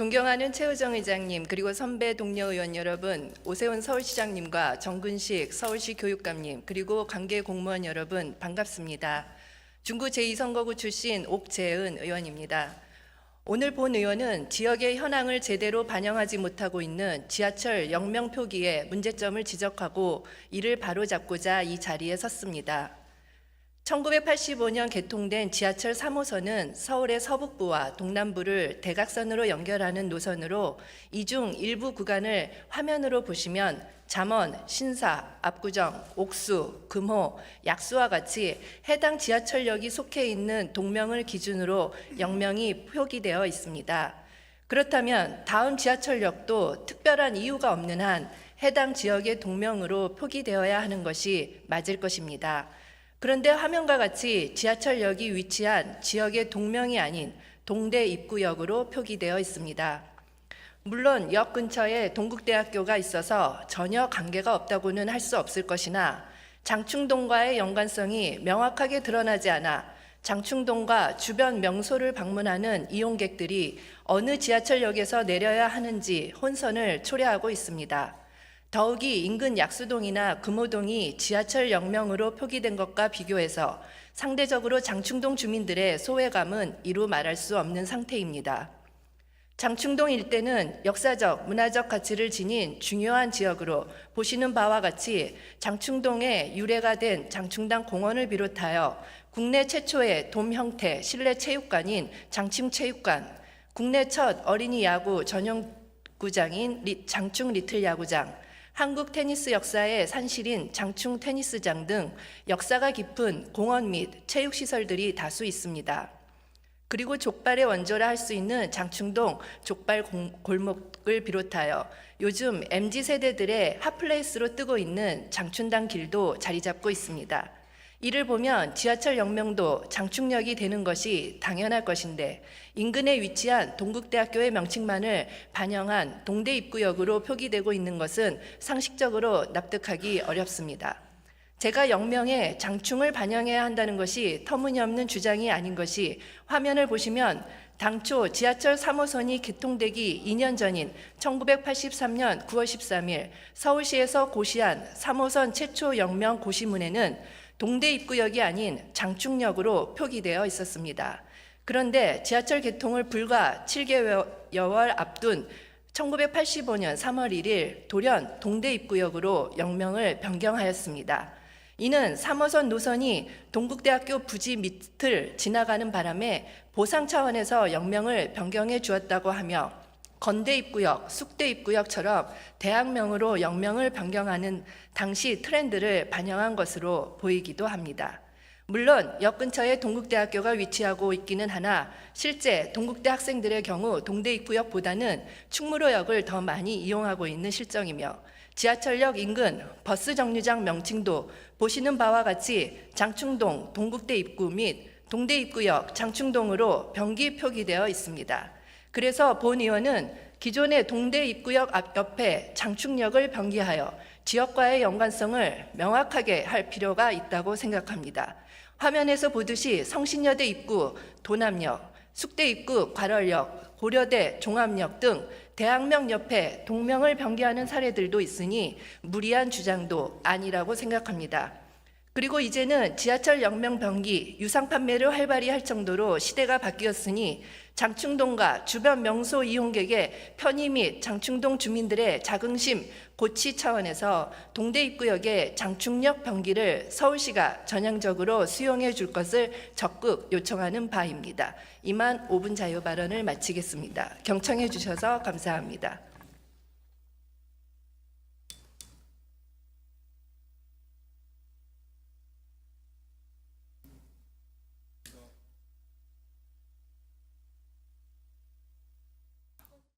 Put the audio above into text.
존경하는 최우정 의장님 그리고 선배 동료 의원 여러분, 오세훈 서울시장님과 정근식 서울시 교육감님 그리고 관계 공무원 여러분 반갑습니다. 중구 제2선거구 출신 옥재은 의원입니다. 오늘 본 의원은 지역의 현황을 제대로 반영하지 못하고 있는 지하철 영명 표기의 문제점을 지적하고 이를 바로잡고자 이 자리에 섰습니다. 1985년 개통된 지하철 3호선은 서울의 서북부와 동남부를 대각선으로 연결하는 노선으로 이중 일부 구간을 화면으로 보시면 잠원, 신사, 압구정, 옥수, 금호, 약수와 같이 해당 지하철역이 속해 있는 동명을 기준으로 영명이 표기되어 있습니다. 그렇다면 다음 지하철역도 특별한 이유가 없는 한 해당 지역의 동명으로 표기되어야 하는 것이 맞을 것입니다. 그런데 화면과 같이 지하철역이 위치한 지역의 동명이 아닌 동대 입구역으로 표기되어 있습니다. 물론 역 근처에 동국대학교가 있어서 전혀 관계가 없다고는 할 수 없을 것이나 장충동과의 연관성이 명확하게 드러나지 않아 장충동과 주변 명소를 방문하는 이용객들이 어느 지하철역에서 내려야 하는지 혼선을 초래하고 있습니다. 더욱이 인근 약수동이나 금호동이 지하철 역명으로 표기된 것과 비교해서 상대적으로 장충동 주민들의 소외감은 이루 말할 수 없는 상태입니다. 장충동 일대는 역사적, 문화적 가치를 지닌 중요한 지역으로 보시는 바와 같이 장충동에 유래가 된 장충당 공원을 비롯하여 국내 최초의 돔 형태 실내 체육관인 장충체육관, 국내 첫 어린이 야구 전용 구장인 리- 장충 리틀 야구장, 한국 테니스 역사의 산실인 장충 테니스장 등 역사가 깊은 공원 및 체육 시설들이 다수 있습니다. 그리고 족발의 원조라 할 수 있는 장충동 족발 공- 골목을 비롯하여 요즘 MZ 세대들의 핫플레이스로 뜨고 있는 장춘당 길도 자리 잡고 있습니다. 이를 보면 지하철 역명도 장충역이 되는 것이 당연할 것인데 인근에 위치한 동국대학교의 명칭만을 반영한 동대 입구역으로 표기되고 있는 것은 상식적으로 납득하기 어렵습니다. 제가 영명에 장충을 반영해야 한다는 것이 터무니없는 주장이 아닌 것이 화면을 보시면 당초 지하철 3호선이 개통되기 2년 전인 1983년 9월 13일 서울시에서 고시한 3호선 최초 영명 고시문에는 동대 입구역이 아닌 장충역으로 표기되어 있었습니다. 그런데 지하철 개통을 불과 7개월 앞둔 1985년 3월 1일 돌연 동대 입구역으로 영명을 변경하였습니다. 이는 3호선 노선이 동국대학교 부지 밑을 지나가는 바람에 보상 차원에서 영명을 변경해 주었다고 하며 건대 입구역, 숙대 입구역처럼 대학명으로 영명을 변경하는 당시 트렌드를 반영한 것으로 보이기도 합니다. 물론 역 근처에 동국대학교가 위치하고 있기는 하나 실제 동국대 학생들의 경우 동대 입구역보다는 충무로역을 더 많이 이용하고 있는 실정이며 지하철역 인근 버스 정류장 명칭도 보시는 바와 같이 장충동 동국대 입구 및 동대 입구역 장충동으로 병기 표기되어 있습니다. 그래서 본 의원은 기존의 동대 입구역 앞 옆에 장충역을 병기하여 지역과의 연관성을 명확하게 할 필요가 있다고 생각합니다. 화면에서 보듯이 성신여대 입구 도남역, 숙대 입구 괄월역, 고려대 종합역 등 대학명 옆에 동명을 병기하는 사례들도 있으니 무리한 주장도 아니라고 생각합니다. 그리고 이제는 지하철 역명 병기 유상 판매를 활발히 할 정도로 시대가 바뀌었으니 장충동과 주변 명소 이용객의 편의 및 장충동 주민들의 자긍심 고치 차원에서 동대 입구역의 장충역 병기를 서울시가 전향적으로 수용해 줄 것을 적극 요청하는 바입니다. 이만 5분 자유 발언을 마치겠습니다. 경청해 주셔서 감사합니다.